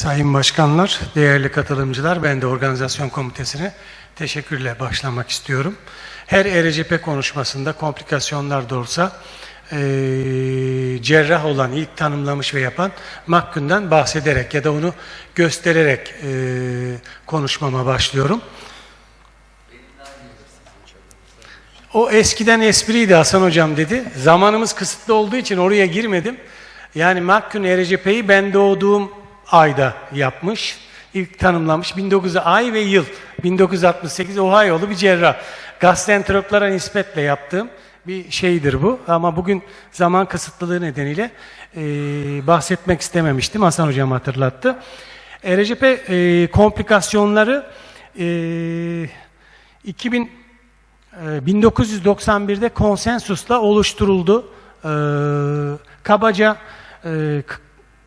Sayın Başkanlar, değerli katılımcılar, ben de organizasyon komitesine teşekkürle başlamak istiyorum. Her ERCP konuşmasında komplikasyonlar olsa eee, cerrah olan, ilk tanımlamış ve yapan Makkün'den bahsederek ya da onu göstererek eee, konuşmama başlıyorum. O eskiden espriydi Hasan Hocam dedi. Zamanımız kısıtlı olduğu için oraya girmedim. Yani Makkün ERCP'yi ben doğduğum ayda yapmış. İlk tanımlamış. 1900 ay ve yıl. 1968 Ohio'lu bir cerrah. Gastroenterologlara nispetle yaptığım bir şeydir bu. Ama bugün zaman kısıtlılığı nedeniyle eee, bahsetmek istememiştim. Hasan Hocam hatırlattı. ERCP eee, komplikasyonları eee 2000 ee, 1991'de konsensusla oluşturuldu. Ee, kabaca e,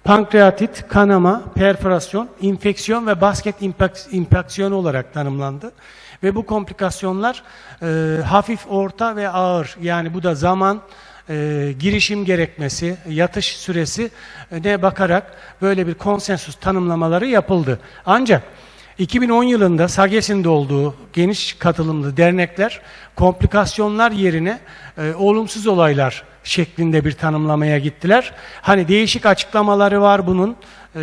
pankreatit, kanama, perforasyon, infeksiyon ve basket impak- impaksiyonu olarak tanımlandı. Ve bu komplikasyonlar e, hafif, orta ve ağır yani bu da zaman, e, girişim gerekmesi, yatış süresi e, ne bakarak böyle bir konsensus tanımlamaları yapıldı. Ancak 2010 yılında SAGES'in olduğu geniş katılımlı dernekler komplikasyonlar yerine e, olumsuz olaylar şeklinde bir tanımlamaya gittiler. Hani değişik açıklamaları var bunun. E,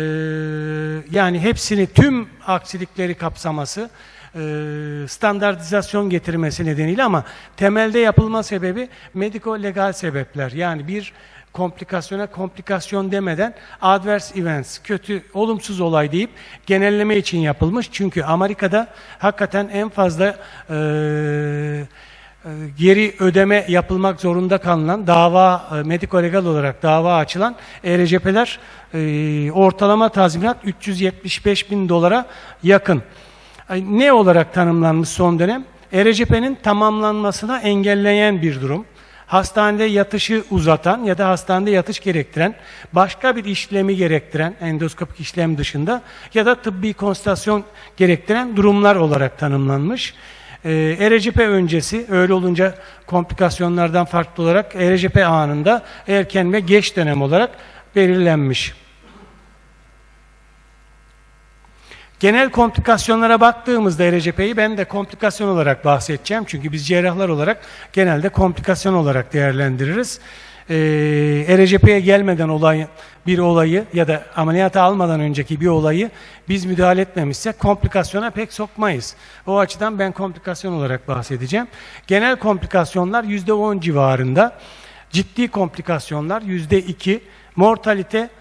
yani hepsini tüm aksilikleri kapsaması e, standartizasyon getirmesi nedeniyle ama temelde yapılma sebebi mediko-legal sebepler. Yani bir komplikasyona komplikasyon demeden adverse events, kötü, olumsuz olay deyip genelleme için yapılmış. Çünkü Amerika'da hakikaten en fazla e, geri ödeme yapılmak zorunda kalınan dava, mediko-legal olarak dava açılan ERCP'ler e, ortalama tazminat 375 bin dolara yakın. Ne olarak tanımlanmış son dönem? ERCP'nin tamamlanmasına engelleyen bir durum. Hastanede yatışı uzatan ya da hastanede yatış gerektiren, başka bir işlemi gerektiren, endoskopik işlem dışında ya da tıbbi konsültasyon gerektiren durumlar olarak tanımlanmış. Ee, ERCP öncesi öyle olunca komplikasyonlardan farklı olarak ERCP anında erken ve geç dönem olarak belirlenmiş. Genel komplikasyonlara baktığımızda ERCP'yi ben de komplikasyon olarak bahsedeceğim. Çünkü biz cerrahlar olarak genelde komplikasyon olarak değerlendiririz. Ee, ERCP'ye gelmeden olay, bir olayı ya da ameliyata almadan önceki bir olayı biz müdahale etmemişsek komplikasyona pek sokmayız. O açıdan ben komplikasyon olarak bahsedeceğim. Genel komplikasyonlar %10 civarında. Ciddi komplikasyonlar %2. Mortalite ee,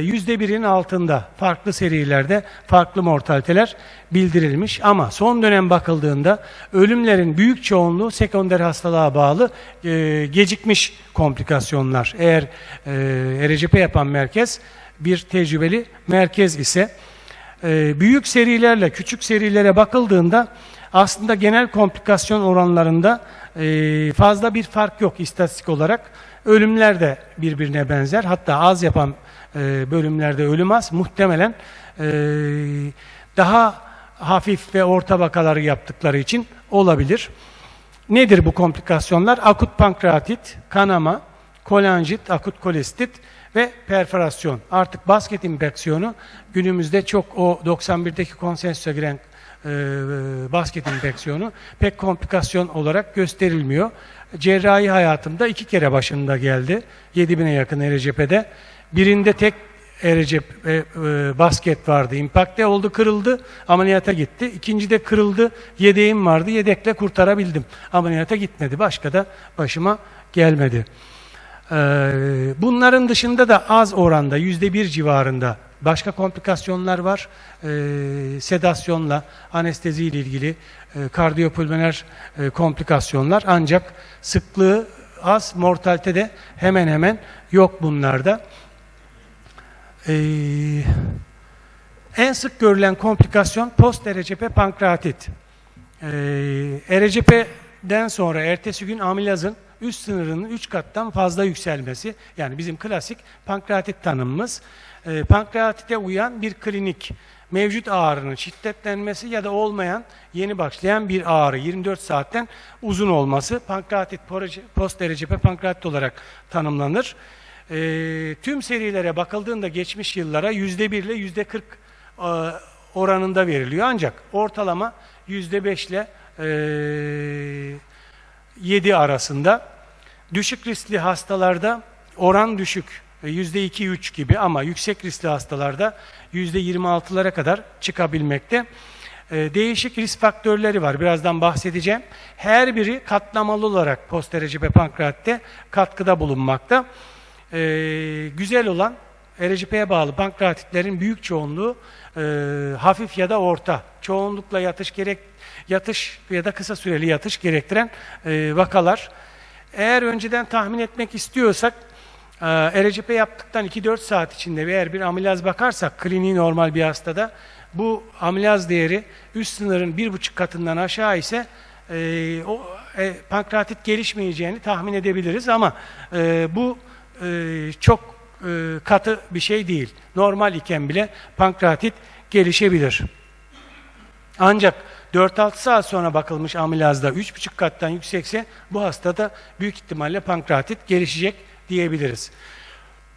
yüzde birin altında farklı serilerde farklı mortaliteler bildirilmiş ama son dönem bakıldığında ölümlerin büyük çoğunluğu sekonder hastalığa bağlı e, gecikmiş komplikasyonlar. Eğer e, RCP yapan merkez bir tecrübeli merkez ise e, büyük serilerle küçük serilere bakıldığında aslında genel komplikasyon oranlarında e, fazla bir fark yok istatistik olarak. Ölümler de birbirine benzer. Hatta az yapan e, bölümlerde ölüm az. Muhtemelen e, daha hafif ve orta vakaları yaptıkları için olabilir. Nedir bu komplikasyonlar? Akut pankreatit, kanama, kolanjit, akut kolestit ve perforasyon. Artık basket infeksiyonu günümüzde çok o 91'deki konsensüse giren e, basket infeksiyonu pek komplikasyon olarak gösterilmiyor. Cerrahi hayatımda iki kere başında geldi. 7000'e yakın ERCP'de. Birinde tek ERCP e, e, basket vardı. Impact'te oldu, kırıldı. Ameliyata gitti. İkinci de kırıldı. Yedeğim vardı. Yedekle kurtarabildim. Ameliyata gitmedi. Başka da başıma gelmedi. Ee, bunların dışında da az oranda yüzde bir civarında başka komplikasyonlar var. Ee, sedasyonla, anestezi ile ilgili e, kardiyopulmoner e, komplikasyonlar ancak sıklığı az, mortalite de hemen hemen yok bunlarda. Ee, en sık görülen komplikasyon post ERCP pankreatit. Ee, sonra ertesi gün amilazın üst sınırının 3 kattan fazla yükselmesi, yani bizim klasik pankreatit tanımımız, e, pankreatite uyan bir klinik mevcut ağrının şiddetlenmesi ya da olmayan yeni başlayan bir ağrı 24 saatten uzun olması pankreatit post ERCP pankreatit olarak tanımlanır. E, tüm serilere bakıldığında geçmiş yıllara yüzde bir ile yüzde kırk e, oranında veriliyor. Ancak ortalama yüzde beş ile e, 7 arasında. Düşük riskli hastalarda oran düşük. e, Yüzde iki üç gibi ama yüksek riskli hastalarda yüzde 26'lara kadar çıkabilmekte. Değişik risk faktörleri var. Birazdan bahsedeceğim. Her biri katlamalı olarak post-erecipe pankreatte katkıda bulunmakta. E, güzel olan erecipe'ye bağlı pankreatitlerin büyük çoğunluğu e, hafif ya da orta. Çoğunlukla yatış gerek yatış ya da kısa süreli yatış gerektiren e, vakalar. Eğer önceden tahmin etmek istiyorsak e, erecipe yaptıktan 2-4 saat içinde eğer bir amilaz bakarsak kliniği normal bir hastada bu amilaz değeri üst sınırın bir buçuk katından aşağı ise e, o e, pankreatit gelişmeyeceğini tahmin edebiliriz ama e, bu e, çok e, katı bir şey değil. Normal iken bile pankreatit gelişebilir. Ancak 4-6 saat sonra bakılmış amilazda 3,5 kattan yüksekse bu hastada büyük ihtimalle pankreatit gelişecek diyebiliriz.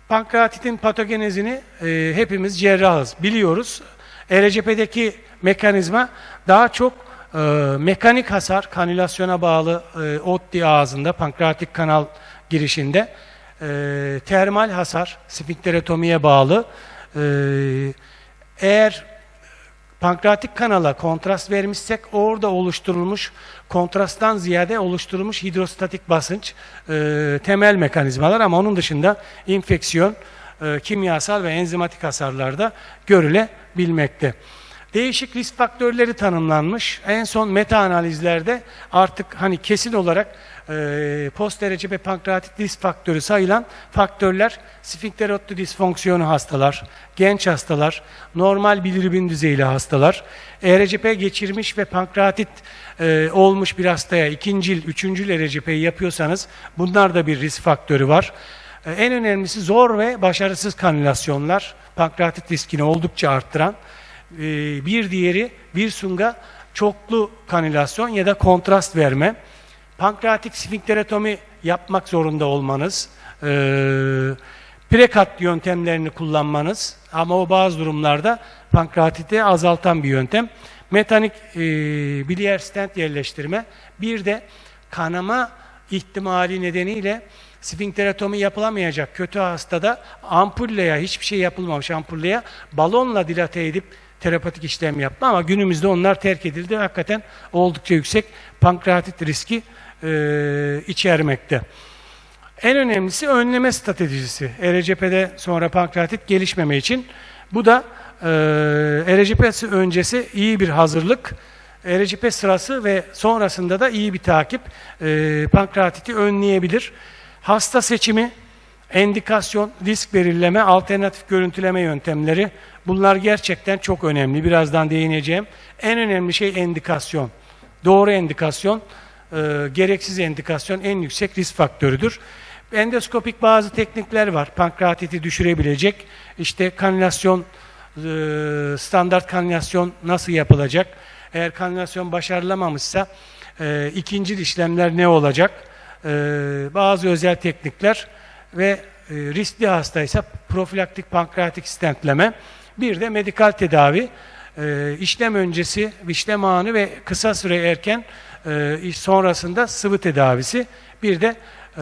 Pankreatitin patogenezini e, hepimiz cerrahız, biliyoruz. ERCP'deki mekanizma daha çok e, mekanik hasar, kanülasyona bağlı e, ODDI ağzında, pankreatik kanal girişinde, e, termal hasar, sfinkterotomiye bağlı. E, eğer pankreatik kanala kontrast vermişsek orada oluşturulmuş kontrasttan ziyade oluşturulmuş hidrostatik basınç e, temel mekanizmalar ama onun dışında infeksiyon, e, kimyasal ve enzimatik hasarlarda görülebilmekte. Değişik risk faktörleri tanımlanmış. En son meta analizlerde artık hani kesin olarak e, post derece ve pankreatit risk faktörü sayılan faktörler sfinkter otlu disfonksiyonu hastalar, genç hastalar, normal bilirubin düzeyli hastalar, ERCP geçirmiş ve pankreatit e, olmuş bir hastaya ikincil, üçüncül ERCP'yi yapıyorsanız bunlar da bir risk faktörü var. E, en önemlisi zor ve başarısız kanülasyonlar pankreatit riskini oldukça arttıran. E, bir diğeri bir sunga çoklu kanülasyon ya da kontrast verme. Pankreatik sfinkterotomi yapmak zorunda olmanız, e, prekat yöntemlerini kullanmanız ama o bazı durumlarda pankreatiti azaltan bir yöntem. Metanik e, biliyer stent yerleştirme, bir de kanama ihtimali nedeniyle sfinkterotomi yapılamayacak kötü hastada ampulleye hiçbir şey yapılmamış ampulleye balonla dilate edip terapatik işlem yapma ama günümüzde onlar terk edildi. Hakikaten oldukça yüksek pankreatit riski e, içermekte. En önemlisi önleme stratejisi. ERCP'de sonra pankreatit gelişmeme için. Bu da e, ERCP öncesi iyi bir hazırlık. ERCP sırası ve sonrasında da iyi bir takip e, pankreatiti önleyebilir. Hasta seçimi, endikasyon, risk belirleme, alternatif görüntüleme yöntemleri bunlar gerçekten çok önemli. Birazdan değineceğim. En önemli şey endikasyon. Doğru endikasyon, e, gereksiz endikasyon en yüksek risk faktörüdür. Endoskopik bazı teknikler var. Pankreatiti düşürebilecek. İşte kanülasyon, e, standart kanülasyon nasıl yapılacak? Eğer kanülasyon başarılamamışsa e, ikinci işlemler ne olacak? E, bazı özel teknikler ve e, riskli hastaysa profilaktik pankreatik stentleme. Bir de medikal tedavi. E, işlem öncesi, işlem anı ve kısa süre erken e, sonrasında sıvı tedavisi. Bir de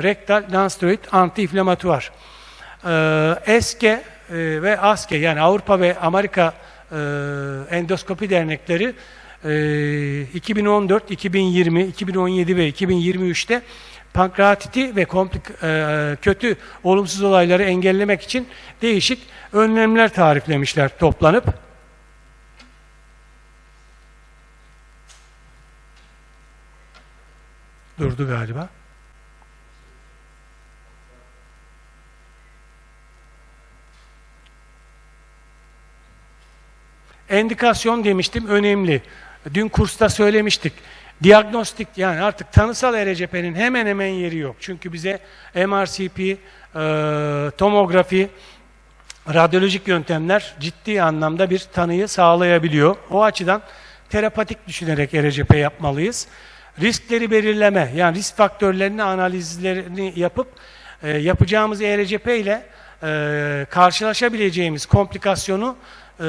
rektal nonsteroid antiinflamatuar. ESKE ve ASKE yani Avrupa ve Amerika Endoskopi Dernekleri e, 2014, 2020, 2017 ve 2023'te pankreatiti ve komplik, e, kötü olumsuz olayları engellemek için değişik önlemler tariflemişler toplanıp. Durdu galiba. Endikasyon demiştim önemli. Dün kursta söylemiştik. Diagnostik yani artık tanısal ERCP'nin hemen hemen yeri yok. Çünkü bize MRCP, e, tomografi, radyolojik yöntemler ciddi anlamda bir tanıyı sağlayabiliyor. O açıdan terapatik düşünerek ERCP yapmalıyız. Riskleri belirleme, yani risk faktörlerini analizlerini yapıp e, yapacağımız ERCP ile e, karşılaşabileceğimiz komplikasyonu e,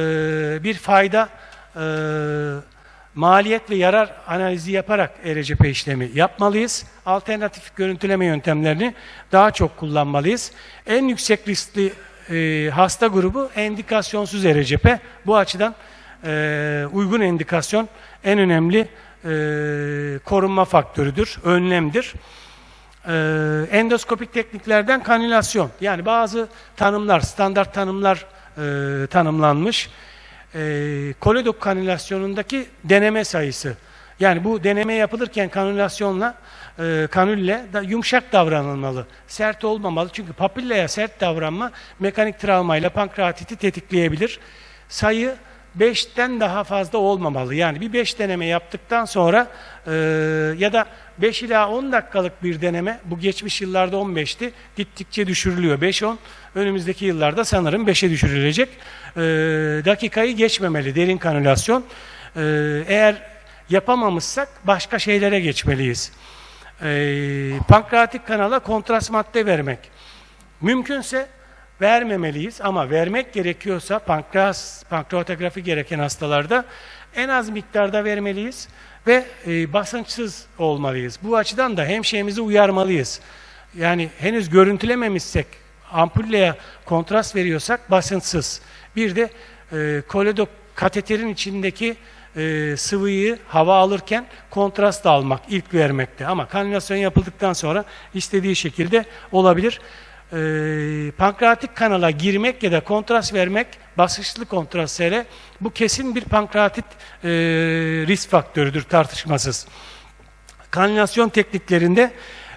bir fayda e, maliyet ve yarar analizi yaparak ERCP işlemi yapmalıyız. Alternatif görüntüleme yöntemlerini daha çok kullanmalıyız. En yüksek riskli e, hasta grubu endikasyonsuz ERCP. Bu açıdan e, uygun endikasyon en önemli e, korunma faktörüdür, önlemdir. E, endoskopik tekniklerden kanülasyon. Yani bazı tanımlar, standart tanımlar e, tanımlanmış. E, koledok kanülasyonundaki deneme sayısı. Yani bu deneme yapılırken kanülasyonla, e, kanülle da yumuşak davranılmalı. Sert olmamalı. Çünkü papillaya sert davranma mekanik travmayla pankreatiti tetikleyebilir. Sayı 5'ten daha fazla olmamalı. Yani bir 5 deneme yaptıktan sonra e, ya da 5 ila 10 dakikalık bir deneme, bu geçmiş yıllarda 15'ti, gittikçe düşürülüyor. 5-10, önümüzdeki yıllarda sanırım 5'e düşürülecek. E, dakikayı geçmemeli derin kanülasyon. E, eğer yapamamışsak başka şeylere geçmeliyiz. E, pankreatik kanala kontrast madde vermek. Mümkünse vermemeliyiz ama vermek gerekiyorsa pankreas, pankreatografi gereken hastalarda en az miktarda vermeliyiz ve e, basınçsız olmalıyız. Bu açıdan da hemşehrimizi uyarmalıyız. Yani henüz görüntülememişsek, ampulleye kontrast veriyorsak basınçsız. Bir de e, koledok kateterin içindeki e, sıvıyı hava alırken kontrast almak, ilk vermekte. Ama kanülasyon yapıldıktan sonra istediği şekilde olabilir e, pankreatik kanala girmek ya da kontrast vermek, basınçlı kontrast sere bu kesin bir pankreatit e, risk faktörüdür tartışmasız. Kanülasyon tekniklerinde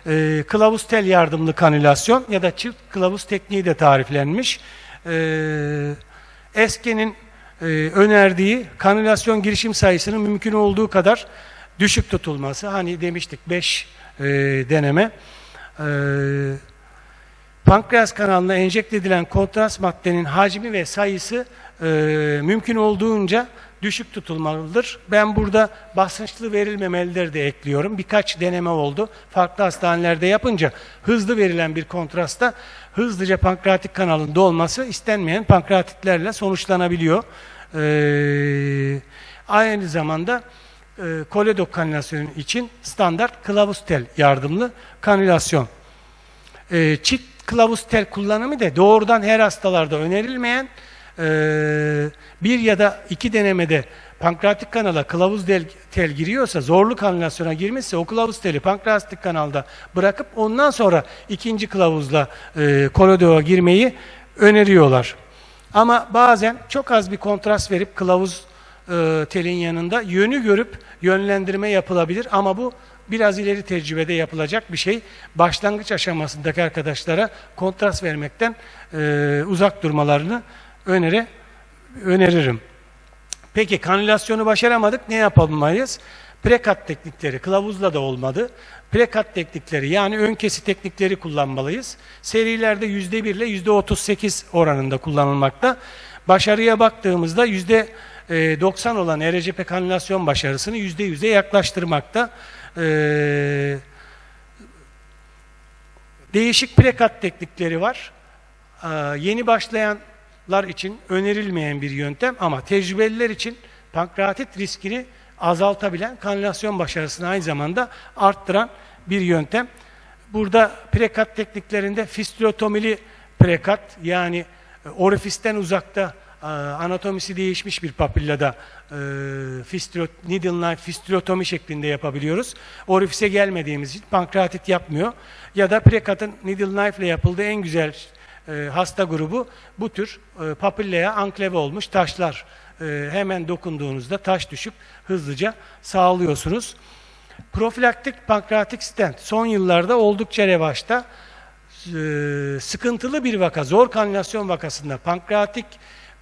e, kılavuz tel yardımlı kanülasyon ya da çift kılavuz tekniği de tariflenmiş. E, Eske'nin e, önerdiği kanülasyon girişim sayısının mümkün olduğu kadar düşük tutulması. Hani demiştik 5 e, deneme. E, pankreas kanalına enjekte edilen kontrast maddenin hacmi ve sayısı e, mümkün olduğunca düşük tutulmalıdır. Ben burada basınçlı verilmemelidir de ekliyorum. Birkaç deneme oldu. Farklı hastanelerde yapınca hızlı verilen bir kontrasta hızlıca pankreatik kanalın dolması istenmeyen pankreatitlerle sonuçlanabiliyor. Ee, aynı zamanda e, koledok kanülasyonu için standart kılavuz tel yardımlı kanülasyon. E, çift kılavuz tel kullanımı da doğrudan her hastalarda önerilmeyen e, bir ya da iki denemede pankreatik kanala kılavuz tel, tel giriyorsa, zorlu kanülasyona girmişse o kılavuz teli pankreatik kanalda bırakıp ondan sonra ikinci kılavuzla e, kolodoğa girmeyi öneriyorlar. Ama bazen çok az bir kontrast verip kılavuz e, telin yanında yönü görüp yönlendirme yapılabilir ama bu biraz ileri tecrübede yapılacak bir şey. Başlangıç aşamasındaki arkadaşlara kontrast vermekten e, uzak durmalarını öneri, öneririm. Peki kanülasyonu başaramadık ne yapmalıyız? Prekat teknikleri kılavuzla da olmadı. Prekat teknikleri yani ön kesi teknikleri kullanmalıyız. Serilerde %1 ile %38 oranında kullanılmakta. Başarıya baktığımızda %90 olan ERCP kanülasyon başarısını %100'e yaklaştırmakta. Ee, değişik prekat teknikleri var. Ee, yeni başlayanlar için önerilmeyen bir yöntem ama tecrübeliler için pankreatit riskini azaltabilen, kanülasyon başarısını aynı zamanda arttıran bir yöntem. Burada prekat tekniklerinde fistülotomili prekat yani orifisten uzakta anatomisi değişmiş bir papillada e, fistülo, needle knife fistülotomi şeklinde yapabiliyoruz. Orifise gelmediğimiz için pankreatit yapmıyor. Ya da prekatın needle knife ile yapıldığı en güzel e, hasta grubu bu tür e, papillaya ankleve olmuş taşlar. E, hemen dokunduğunuzda taş düşüp hızlıca sağlıyorsunuz. Profilaktik pankreatik stent son yıllarda oldukça revaçta. E, sıkıntılı bir vaka, zor kanülasyon vakasında pankreatik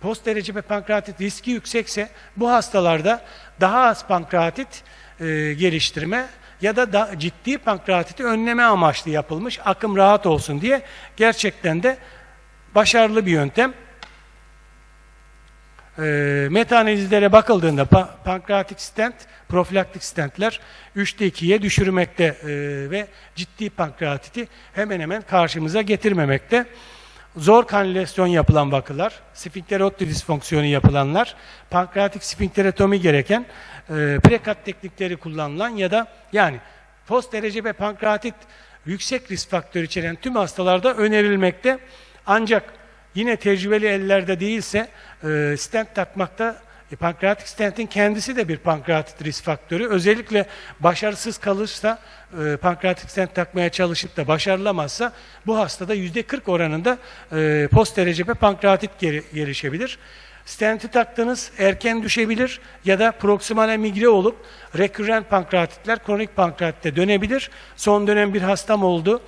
post derece ve pankreatit riski yüksekse bu hastalarda daha az pankreatit e, geliştirme ya da, da ciddi pankreatiti önleme amaçlı yapılmış akım rahat olsun diye gerçekten de başarılı bir yöntem. e, meta-analizlere bakıldığında pa- pankreatik stent, profilaktik stentler 3'te 2'ye düşürmekte e, ve ciddi pankreatiti hemen hemen karşımıza getirmemekte. Zor kanülasyon yapılan vakalar, sfinkterotti disfonksiyonu yapılanlar, pankreatik sfinkteretomi gereken e, prekat teknikleri kullanılan ya da yani post derece ve pankreatit yüksek risk faktörü içeren tüm hastalarda önerilmekte. Ancak yine tecrübeli ellerde değilse e, stent takmakta e, pankreatik stentin kendisi de bir pankreatit risk faktörü. Özellikle başarısız kalırsa e, pankreatik stent takmaya çalışıp da başarılamazsa bu hastada %40 oranında e, post derece ve pankreatit geri- gelişebilir. Stenti taktınız erken düşebilir ya da proksimal emigre olup rekürrent pankreatitler kronik pankreatitte dönebilir. Son dönem bir hastam oldu.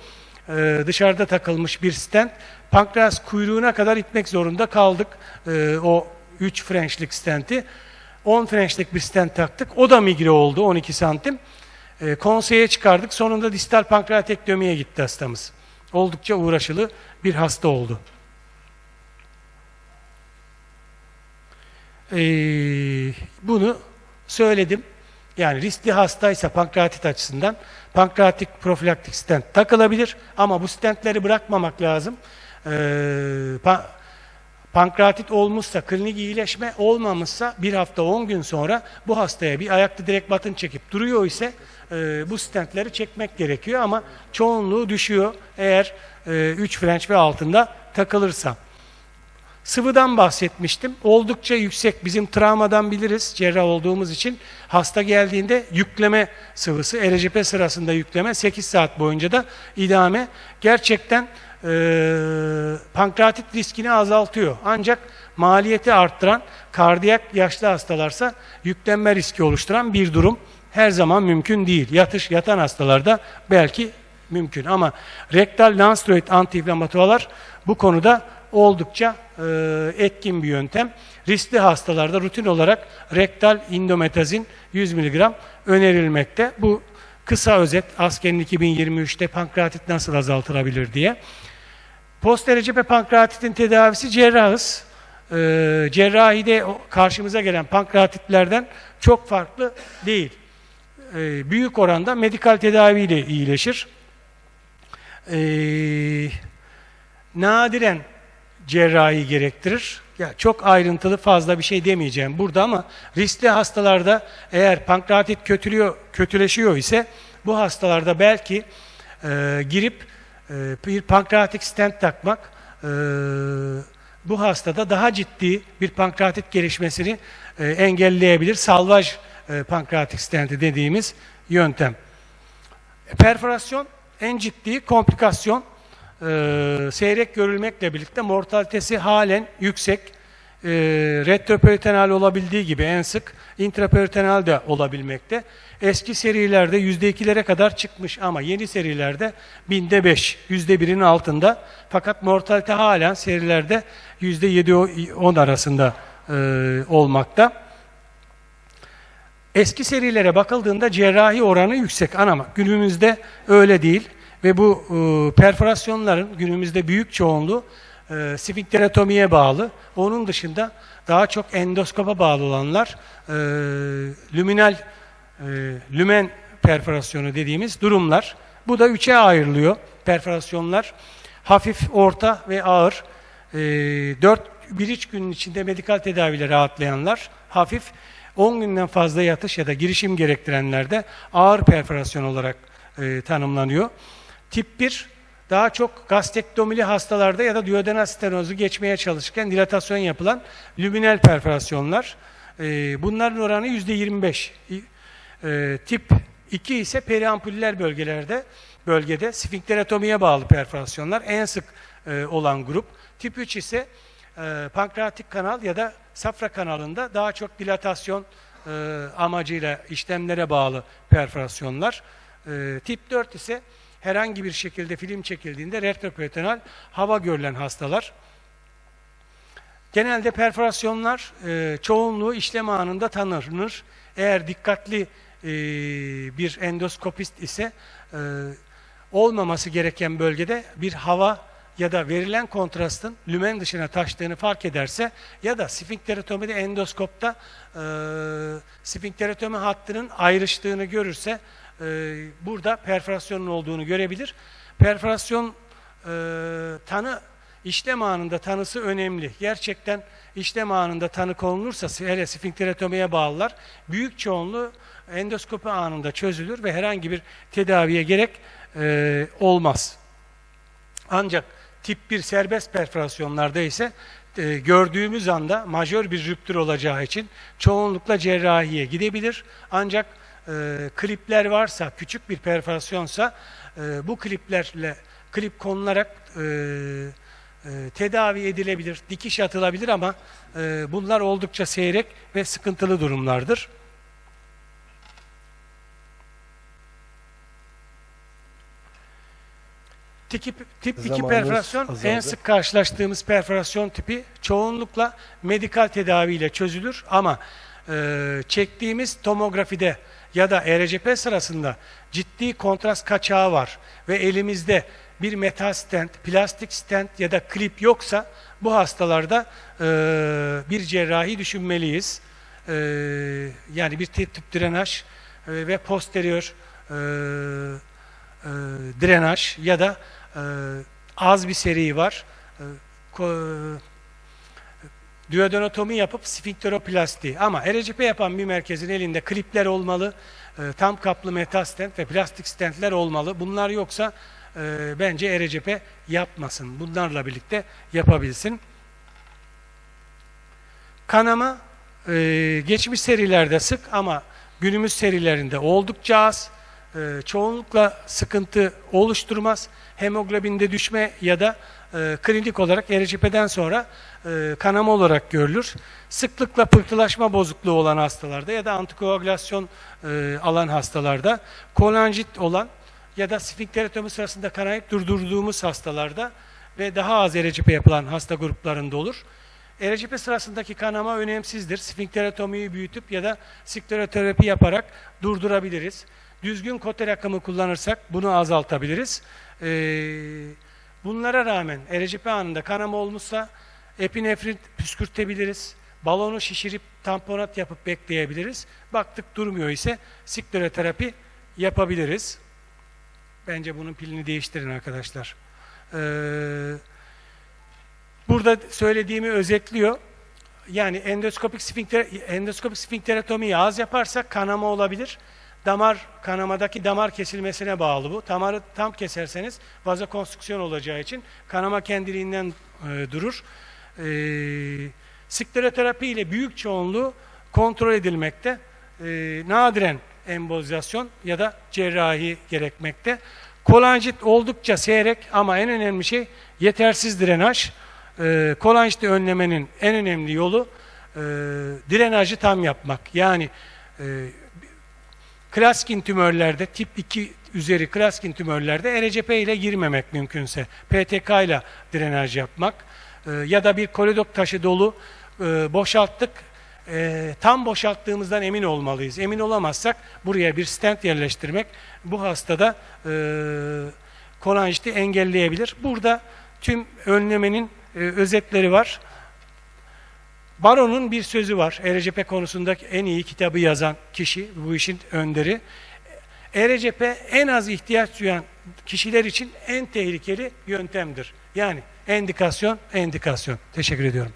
Ee, dışarıda takılmış bir stent. Pankreas kuyruğuna kadar itmek zorunda kaldık. Ee, o 3 French'lik stenti. 10 French'lik bir stent taktık. O da migre oldu 12 santim. Ee, konseye çıkardık. Sonunda distal pankreatektomiye gitti hastamız. Oldukça uğraşılı bir hasta oldu. Ee, bunu söyledim. Yani riskli hastaysa pankreatit açısından pankreatik profilaktik stent takılabilir ama bu stentleri bırakmamak lazım. Ee, pa- pankreatit olmuşsa, klinik iyileşme olmamışsa bir hafta 10 gün sonra bu hastaya bir ayakta direkt batın çekip duruyor ise e, bu stentleri çekmek gerekiyor ama çoğunluğu düşüyor eğer 3 French ve altında takılırsa. Sıvıdan bahsetmiştim. Oldukça yüksek. Bizim travmadan biliriz cerrah olduğumuz için. Hasta geldiğinde yükleme sıvısı, RCP sırasında yükleme 8 saat boyunca da idame gerçekten eee pankreatit riskini azaltıyor. Ancak maliyeti arttıran kardiyak yaşlı hastalarsa yüklenme riski oluşturan bir durum her zaman mümkün değil. Yatış yatan hastalarda belki mümkün ama rektal nonsteroid antiinflamatuarlar bu konuda oldukça e, etkin bir yöntem. Riskli hastalarda rutin olarak rektal indometazin 100 mg önerilmekte. Bu kısa özet Asker'in 2023'te pankreatit nasıl azaltılabilir diye. Post derece ve pankreatitin tedavisi cerrahız. Ee, cerrahide karşımıza gelen pankreatitlerden çok farklı değil. Ee, büyük oranda medikal tedaviyle iyileşir. Ee, nadiren cerrahi gerektirir. Ya çok ayrıntılı fazla bir şey demeyeceğim burada ama riskli hastalarda eğer pankreatit kötülüyor, kötüleşiyor ise bu hastalarda belki e, girip e, bir pankreatik stent takmak e, bu hastada daha ciddi bir pankreatit gelişmesini e, engelleyebilir. Salvaj e, pankreatik stenti dediğimiz yöntem. Perforasyon en ciddi komplikasyon. Ee, seyrek görülmekle birlikte mortalitesi halen yüksek. Ee, retroperitoneal olabildiği gibi en sık intraperitoneal de olabilmekte. Eski serilerde %2'lere kadar çıkmış ama yeni serilerde binde 5, %1'in altında. Fakat mortalite halen serilerde %7-10 arasında e, olmakta. Eski serilere bakıldığında cerrahi oranı yüksek ama günümüzde öyle değil ve bu e, perforasyonların günümüzde büyük çoğunluğu e, sfinkteratomiye bağlı. Onun dışında daha çok endoskopa bağlı olanlar e, lüminal e, lümen perforasyonu dediğimiz durumlar. Bu da üçe ayrılıyor perforasyonlar. Hafif, orta ve ağır. E, 4 bir üç günün içinde medikal tedaviyle rahatlayanlar, hafif 10 günden fazla yatış ya da girişim gerektirenlerde ağır perforasyon olarak e, tanımlanıyor. Tip 1 daha çok gastektomili hastalarda ya da duodenal stenozu geçmeye çalışırken dilatasyon yapılan lüminal perforasyonlar. E, bunların oranı %25. E, tip 2 ise periampuller bölgelerde bölgede sfinkteratomiye bağlı perforasyonlar en sık e, olan grup. Tip 3 ise pankreatik kanal ya da safra kanalında daha çok dilatasyon e, amacıyla işlemlere bağlı perforasyonlar. Tip 4 ise herhangi bir şekilde film çekildiğinde retroperitoneal hava görülen hastalar. Genelde perforasyonlar e, çoğunluğu işlem anında tanınır. Eğer dikkatli e, bir endoskopist ise e, olmaması gereken bölgede bir hava ya da verilen kontrastın lümen dışına taştığını fark ederse ya da sfinkterotomide endoskopta e, sfinkterotomi hattının ayrıştığını görürse e, burada perforasyonun olduğunu görebilir. Perforasyon e, tanı işlem anında tanısı önemli. Gerçekten işlem anında tanı konulursa hele sfinkterotomiye bağlılar. Büyük çoğunluğu endoskopi anında çözülür ve herhangi bir tedaviye gerek e, olmaz. Ancak tip 1 serbest perforasyonlarda ise e, gördüğümüz anda majör bir rüptür olacağı için çoğunlukla cerrahiye gidebilir. Ancak e, klipler varsa, küçük bir perforasyonsa e, bu kliplerle klip konularak e, e, tedavi edilebilir, dikiş atılabilir ama e, bunlar oldukça seyrek ve sıkıntılı durumlardır. Tip, tip 2 Zamanımız perforasyon azaldı. en sık karşılaştığımız perforasyon tipi çoğunlukla medikal tedaviyle çözülür ama e, çektiğimiz tomografide ya da ERCP sırasında ciddi kontrast kaçağı var ve elimizde bir metal stent, plastik stent ya da klip yoksa bu hastalarda e, bir cerrahi düşünmeliyiz. E, yani bir tip drenaj e, ve posterior e, e, drenaj ya da e, az bir seri var. E, duodenatomi yapıp sfinkteroplasti ama RCP yapan bir merkezin elinde klipler olmalı, e, tam kaplı metal stent ve plastik stentler olmalı. Bunlar yoksa e, bence RCP yapmasın. Bunlarla birlikte yapabilsin. Kanama e, geçmiş serilerde sık ama günümüz serilerinde oldukça az. E, çoğunlukla sıkıntı oluşturmaz. Hemoglobinde düşme ya da e, klinik olarak RCP'den sonra e, kanama olarak görülür. Sıklıkla pıhtılaşma bozukluğu olan hastalarda ya da antikoagülasyon e, alan hastalarda, kolanjit olan ya da sfinkterotomi sırasında kanayıp durdurduğumuz hastalarda ve daha az RCP yapılan hasta gruplarında olur. RCP sırasındaki kanama önemsizdir. Sfinkterotomiyi büyütüp ya da skleroterapi yaparak durdurabiliriz. Düzgün koter akımı kullanırsak bunu azaltabiliriz. Ee, bunlara rağmen RCP anında kanama olmuşsa epinefrin püskürtebiliriz. Balonu şişirip tamponat yapıp bekleyebiliriz. Baktık durmuyor ise skleroterapi yapabiliriz. Bence bunun pilini değiştirin arkadaşlar. Ee, burada söylediğimi özetliyor. Yani endoskopik sfinkter endoskopik sfinkteratomiyi az yaparsak kanama olabilir. Damar kanamadaki damar kesilmesine bağlı bu. Damarı tam keserseniz vazokonstrüksiyon olacağı için kanama kendiliğinden e, durur. E, skleroterapi ile büyük çoğunluğu kontrol edilmekte. E, nadiren embolizasyon ya da cerrahi gerekmekte. Kolanjit oldukça seyrek ama en önemli şey yetersiz drenaj. E, kolanjiti önlemenin en önemli yolu e, drenajı tam yapmak. Yani e, Klaskin tümörlerde tip 2 üzeri klaskin tümörlerde RCP ile girmemek mümkünse PTK ile drenaj yapmak e, ya da bir koridok taşı dolu e, boşalttık e, tam boşalttığımızdan emin olmalıyız. Emin olamazsak buraya bir stent yerleştirmek bu hastada e, kolanjiti engelleyebilir. Burada tüm önlemenin e, özetleri var. Baron'un bir sözü var. ERCP konusundaki en iyi kitabı yazan kişi, bu işin önderi. ERCP en az ihtiyaç duyan kişiler için en tehlikeli yöntemdir. Yani endikasyon, endikasyon. Teşekkür ediyorum.